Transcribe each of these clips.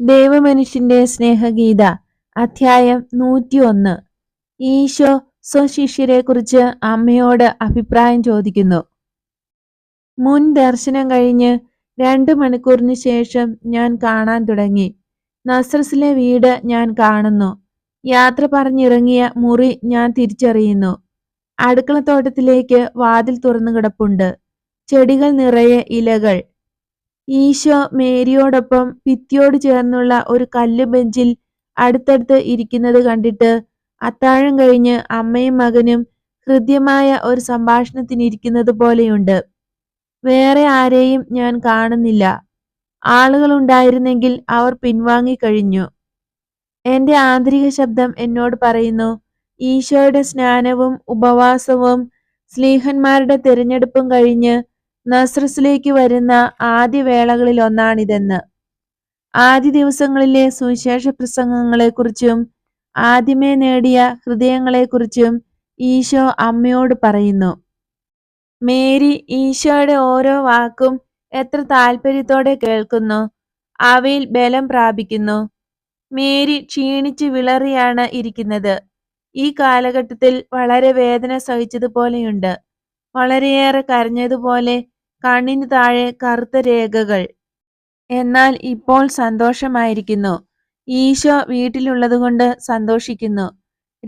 ദൈവമനുഷ്യന്റെ സ്നേഹഗീത അധ്യായം നൂറ്റിയൊന്ന്. ഈശോ സ്വശിഷ്യരെ കുറിച്ച് അമ്മയോട് അഭിപ്രായം ചോദിക്കുന്നു. മുൻ ദർശനം കഴിഞ്ഞ് രണ്ടു മണിക്കൂറിന് ശേഷം ഞാൻ കാണാൻ തുടങ്ങി. നസ്രസിലെ വീട് ഞാൻ കാണുന്നു. യാത്ര പറഞ്ഞിറങ്ങിയ മുറി ഞാൻ തിരിച്ചറിയുന്നു. അടുക്കളത്തോട്ടത്തിലേക്ക് വാതിൽ തുറന്നു കിടപ്പുണ്ട് ചെടികൾ നിറയെ ഇലകൾ. ഈശോ മേരിയോടൊപ്പം ഭിത്തിയോട് ചേർന്നുള്ള ഒരു കല്ല് ബെഞ്ചിൽ അടുത്തടുത്ത് ഇരിക്കുന്നത് കണ്ടിട്ട് അത്താഴം കഴിഞ്ഞ് അമ്മയും മകനും ഹൃദ്യമായ ഒരു സംഭാഷണത്തിനിരിക്കുന്നത് പോലെയുണ്ട്. വേറെ ആരെയും ഞാൻ കാണുന്നില്ല. ആളുകൾ ഉണ്ടായിരുന്നെങ്കിൽ അവർ പിൻവാങ്ങിക്കഴിഞ്ഞു എന്റെ ആന്തരിക ശബ്ദം എന്നോട് പറയുന്നു ഈശോയുടെ സ്നാനവും ഉപവാസവും സ്ലീഹന്മാരുടെ തിരഞ്ഞെടുപ്പും കഴിഞ്ഞ് നസ്രസിലേക്ക് വരുന്ന ആദ്യ വേളകളിൽ ഒന്നാണിതെന്ന്. ആദ്യ ദിവസങ്ങളിലെ സുവിശേഷ പ്രസംഗങ്ങളെക്കുറിച്ചും ആദ്യമേ നേടിയ ഹൃദയങ്ങളെക്കുറിച്ചും ഈശോ അമ്മയോട് പറയുന്നു. മേരി ഈശോയുടെ ഓരോ വാക്കും എത്ര താല്പര്യത്തോടെ കേൾക്കുന്നു. അവയിൽ ബലം പ്രാപിക്കുന്നു. മേരി ക്ഷീണിച്ച് വിളറിയാണ് ഇരിക്കുന്നത്. ഈ കാലഘട്ടത്തിൽ വളരെ വേദന സഹിച്ചതുപോലെയുണ്ട്. വളരെയേറെ കരഞ്ഞതുപോലെ കണ്ണിന് താഴെ കറുത്ത രേഖകൾ. എന്നാൽ ഇപ്പോൾ സന്തോഷമായിരിക്കുന്നു. ഈശോ വീട്ടിലുള്ളതുകൊണ്ട് സന്തോഷിക്കുന്നു.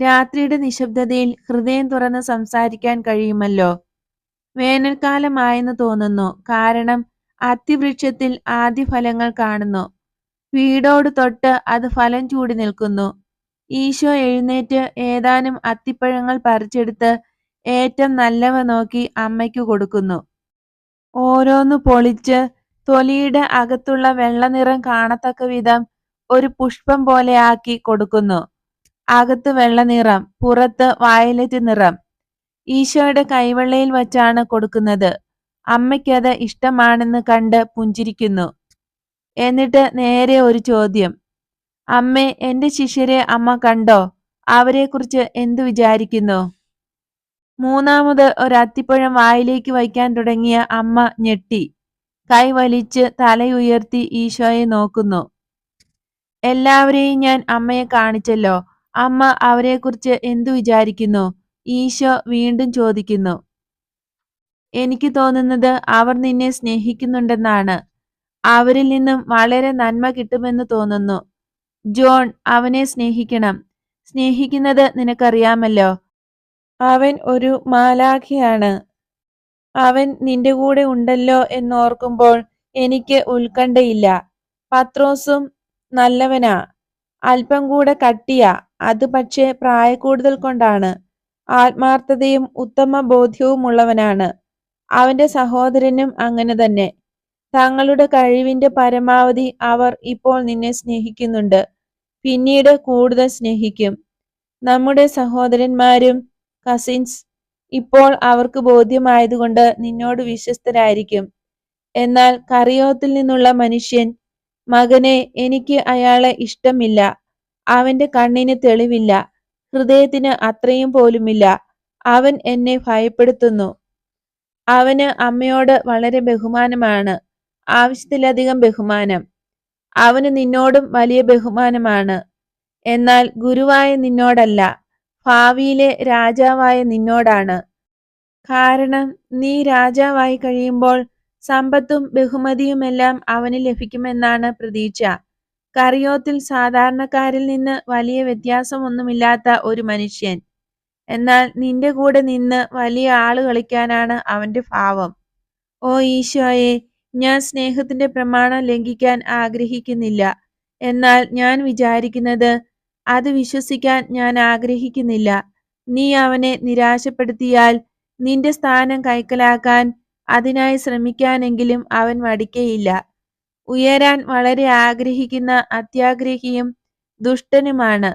രാത്രിയുടെ നിശബ്ദതയിൽ ഹൃദയം തുറന്ന് സംസാരിക്കാൻ കഴിയുമല്ലോ. വേനൽക്കാലമായെന്ന് തോന്നുന്നു. കാരണം അത്തിവൃക്ഷത്തിൽ ആദ്യ ഫലങ്ങൾ കാണുന്നു. വീടോട് തൊട്ട് അത് ഫലം ചൂടി നിൽക്കുന്നു. ഈശോ എഴുന്നേറ്റ് ഏതാനും അത്തിപ്പഴങ്ങൾ പറിച്ചെടുത്ത് ഏറ്റവും നല്ലവ നോക്കി അമ്മയ്ക്ക് കൊടുക്കുന്നു. ഓരോന്ന് പൊളിച്ച് തൊലിയുടെ അകത്തുള്ള വെള്ളനിറം കാണത്തക്ക വിധം ഒരു പുഷ്പം പോലെ ആക്കി കൊടുക്കുന്നു. അകത്ത് വെള്ളനിറം പുറത്ത് വയലറ്റ് നിറം. ഈശോയുടെ കൈവെള്ളയിൽ വച്ചാണ് കൊടുക്കുന്നത്. അമ്മയ്ക്കത് ഇഷ്ടമാണെന്ന് കണ്ട് പുഞ്ചിരിക്കുന്നു. എന്നിട്ട് നേരെ ഒരു ചോദ്യം. അമ്മേ എന്റെ ശിഷ്യരെ അമ്മ കണ്ടോ? അവരെക്കുറിച്ച് എന്തു വിചാരിക്കുന്നു? മൂന്നാമത് ഒരത്തിപ്പഴം വായിലേക്ക് വയ്ക്കാൻ തുടങ്ങിയ അമ്മ ഞെട്ടി. കൈ വലിച്ച് തലയുയർത്തി ഈശോയെ നോക്കുന്നു. എല്ലാവരെയും ഞാൻ അമ്മയെ കാണിച്ചല്ലോ. അമ്മ അവരെക്കുറിച്ച് എന്തു വിചാരിക്കുന്നു? ഈശോ വീണ്ടും ചോദിക്കുന്നു. എനിക്ക് തോന്നുന്നത് അവർ നിന്നെ സ്നേഹിക്കുന്നുണ്ടെന്നാണ്. അവരിൽ നിന്നും വളരെ നന്മ കിട്ടുമെന്ന് തോന്നുന്നു. ജോൺ അവനെ സ്നേഹിക്കണം. സ്നേഹിക്കുന്നത് നിനക്കറിയാമല്ലോ. അവൻ ഒരു മാലാഖയാണ്. അവൻ നിന്റെ കൂടെ ഉണ്ടല്ലോ എന്നോർക്കുമ്പോൾ എനിക്ക് ഉത്കണ്ഠയില്ല. പത്രോസും നല്ലവനാ. അല്പം കൂടെ കട്ടിയാ. അത് പക്ഷേ പ്രായക്കൂടുതൽ കൊണ്ടാണ്. ആത്മാർത്ഥതയും ഉത്തമ ബോധ്യവുമുള്ളവനാണ് അവന്റെ സഹോദരനും അങ്ങനെ തന്നെ. തങ്ങളുടെ കഴിവിന്റെ പരമാവധി അവർ ഇപ്പോൾ നിന്നെ സ്നേഹിക്കുന്നുണ്ട്. പിന്നീട് കൂടുതൽ സ്നേഹിക്കും. നമ്മുടെ സഹോദരന്മാരും കസിൻസ് ഇപ്പോൾ അവർക്ക് ബോധ്യമായതുകൊണ്ട് നിന്നോട് വിശ്വസ്തരായിരിക്കും. എന്നാൽ കറിയോത്തിൽ നിന്നുള്ള മനുഷ്യൻ മകനെ എനിക്ക് അയാളെ ഇഷ്ടമില്ല. അവന്റെ കണ്ണിന് തെളിവില്ല. ഹൃദയത്തിന് അത്രയും പോലുമില്ല. അവൻ എന്നെ ഭയപ്പെടുത്തുന്നു. അവന് അമ്മയോട് വളരെ ബഹുമാനമാണ്. ആവശ്യത്തിലധികം ബഹുമാനം. അവന് നിന്നോടും വലിയ ബഹുമാനമാണ്. എന്നാൽ ഗുരുവായ നിന്നോടല്ല. ഭാവിയിലെ രാജാവായ നിന്നോടാണ്. കാരണം നീ രാജാവായി കഴിയുമ്പോൾ സമ്പത്തും ബഹുമതിയുമെല്ലാം അവന് ലഭിക്കുമെന്നാണ് പ്രതീക്ഷ. കറിയോത്തിൽ സാധാരണക്കാരിൽ നിന്ന് വലിയ വ്യത്യാസമൊന്നുമില്ലാത്ത ഒരു മനുഷ്യൻ. എന്നാൽ നിന്റെ കൂടെ നിന്ന് വലിയ ആൾ കളിക്കാനാണ് അവന്റെ ഭാവം. ഓ ഈശോയെ ഞാൻ സ്നേഹത്തിന്റെ പ്രമാണം ലംഘിക്കാൻ ആഗ്രഹിക്കുന്നില്ല. എന്നാൽ ഞാൻ വിചാരിക്കുന്നത് അത് വിശ്വസിക്കാൻ ഞാൻ ആഗ്രഹിക്കുന്നില്ല. നീ അവനെ നിരാശപ്പെടുത്തിയാൽ നിന്റെ സ്ഥാനം കൈക്കലാക്കാൻ അതിനായി ശ്രമിക്കാനെങ്കിലും അവൻ മടിക്കയില്ല. ഉയരാൻ വളരെ ആഗ്രഹിക്കുന്ന അത്യാഗ്രഹിയും ദുഷ്ടനുമാണ്.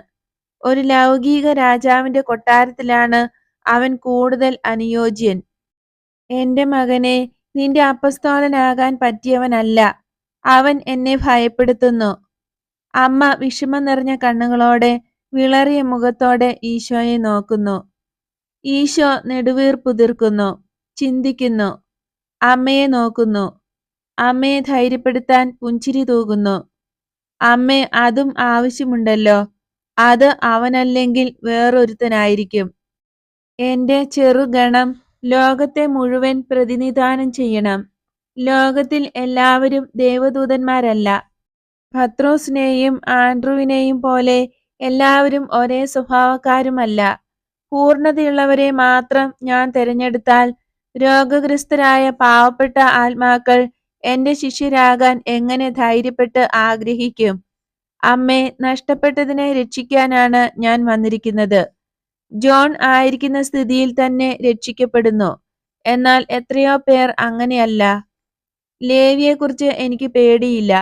ഒരു ലൗകിക രാജാവിന്റെ കൊട്ടാരത്തിലാണ് അവൻ കൂടുതൽ അനുയോജ്യൻ. എന്റെ മകനെ നിന്റെ അപ്പസ്തോലനാകാൻ പറ്റിയവനല്ല. അവൻ എന്നെ ഭയപ്പെടുത്തുന്നു. അമ്മ വിഷമം നിറഞ്ഞ കണ്ണുകളോടെ വിളറിയ മുഖത്തോടെ ഈശോയെ നോക്കുന്നു. ഈശോ നെടുവീർപ്പുതിർക്കുന്നു ചിന്തിക്കുന്നു അമ്മയെ നോക്കുന്നു. അമ്മയെ ധൈര്യപ്പെടുത്താൻ പുഞ്ചിരി തൂകുന്നു. അമ്മേ അതും ആവശ്യമുണ്ടല്ലോ. അത് അവനല്ലെങ്കിൽ വേറൊരുത്തനായിരിക്കും. എന്റെ ചെറുഗണം ലോകത്തെ മുഴുവൻ പ്രതിനിധാനം ചെയ്യണം. ലോകത്തിൽ എല്ലാവരും ദേവദൂതന്മാരല്ല. പത്രോസിനെയും ആൻഡ്രുവിനെയും പോലെ എല്ലാവരും ഒരേ സ്വഭാവക്കാരുമല്ല. പൂർണതയുള്ളവരെ മാത്രം ഞാൻ തിരഞ്ഞെടുത്താൽ രോഗഗ്രസ്തരായ പാവപ്പെട്ട ആത്മാക്കൾ എന്റെ ശിഷ്യരാകാൻ എങ്ങനെ ധൈര്യപ്പെട്ട് ആഗ്രഹിക്കും? അമ്മേ നഷ്ടപ്പെട്ടതിനെ രക്ഷിക്കാനാണ് ഞാൻ വന്നിരിക്കുന്നത്. ജോൺ ആയിരിക്കുന്ന സ്ഥിതിയിൽ തന്നെ രക്ഷിക്കപ്പെടുന്നു. എന്നാൽ എത്രയോ പേർ അങ്ങനെയല്ല. ലേവിയെക്കുറിച്ച് എനിക്ക് പേടിയില്ല.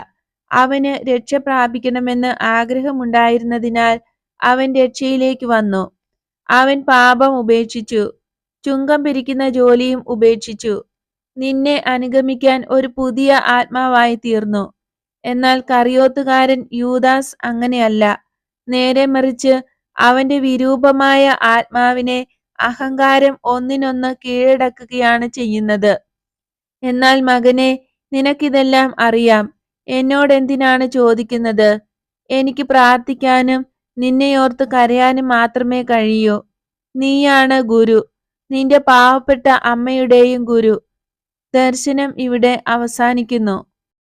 അവന് രക്ഷ പ്രാപിക്കണമെന്ന് ആഗ്രഹമുണ്ടായിരുന്നതിനാൽ അവൻ രക്ഷയിലേക്ക് വന്നു. അവൻ പാപം ഉപേക്ഷിച്ചു. ചുങ്കം പിരിക്കുന്ന ജോലിയും ഉപേക്ഷിച്ചു. നിന്നെ അനുഗമിക്കാൻ ഒരു പുതിയ ആത്മാവായി തീർന്നു. എന്നാൽ കറിയോത്തുകാരൻ യൂദാസ് അങ്ങനെയല്ല. നേരെ മറിച്ച് അവന്റെ വിരൂപമായ ആത്മാവിനെ അഹങ്കാരം ഒന്നിനൊന്ന് കീഴടക്കുകയാണ് ചെയ്യുന്നത്. എന്നാൽ മകനെ നിനക്കിതെല്ലാം അറിയാം. എന്നോടെന്തിനാണ് ചോദിക്കുന്നത്? എനിക്ക് പ്രാർത്ഥിക്കാനും നിന്നെയോർത്ത് കരയാനും മാത്രമേ കഴിയൂ. നീയാണ് ഗുരു. നിന്റെ പാവപ്പെട്ട അമ്മയുടെയും ഗുരു. ദർശനം ഇവിടെ അവസാനിക്കുന്നു.